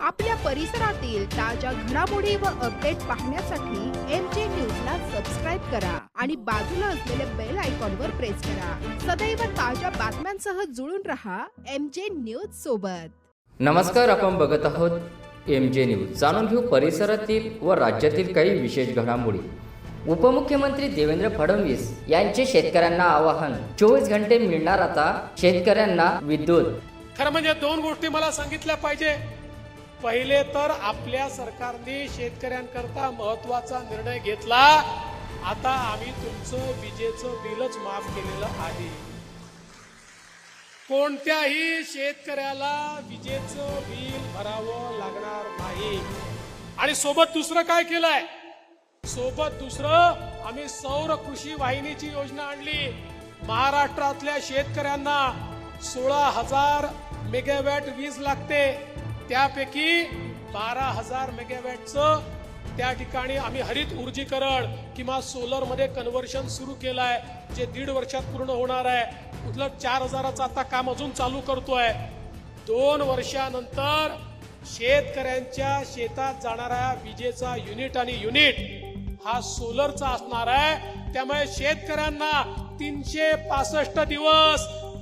आपल्या परिसरातील ताज्या घडामोडी व अपडेट पाहण्यासाठी एम जे न्यूजला सबस्क्राईब करा आणि बाजूला असलेल्या बेल आयकॉनवर प्रेस करा. सदैव ताज्या बातम्यांसह जुळून रहा एम जे न्यूज सोबत. नमस्कार आपण बघत आहोत एम जे न्यूज जाणून घेऊ परिसरातील व राज्यातील काही विशेष घडामोडी. उपमुख्यमंत्री देवेंद्र फडणवीस यांचे शेतकऱ्यांना आवाहन. चोवीस घंटे मिळणार आता शेतकऱ्यांना विद्युत. खरं म्हणजे दोन गोष्टी मला सांगितल्या पाहिजे. पहिले तर आपल्या सरकारने शेतकऱ्यांकरता महत्त्वाचा निर्णय घेतला. आता आम्ही तुमचं विजेचं बिलच माफ केलेलं आहे. कोणत्याही शेतकऱ्याला विजेचं बिल भरावं लागणार नाही. आणि सोबत दुसरं काय केलंय? सोबत दुसरं आम्ही सौर कृषी वाहिनीची योजना आणली. महाराष्ट्रातल्या शेतकऱ्यांना सोळा हजार मेगावॅट वीज लागते. त्यापैकी बारा हजार मेगावॅटचं त्या ठिकाणी आम्ही हरित ऊर्जीकरण किंवा सोलरमध्ये कन्वर्शन कन्व्हर्शन सुरू केलं आहे जे दीड वर्षात पूर्ण होणार आहे. उलट चार हजाराचं आता काम अजून चालू करतोय. दोन वर्षानंतर शेतकऱ्यांच्या शेतात जाणाऱ्या विजेचा युनिट आणि युनिट हा सोलरचा असणार आहे. त्यामुळे शेतकऱ्यांना तीनशे पासष्ट दिवस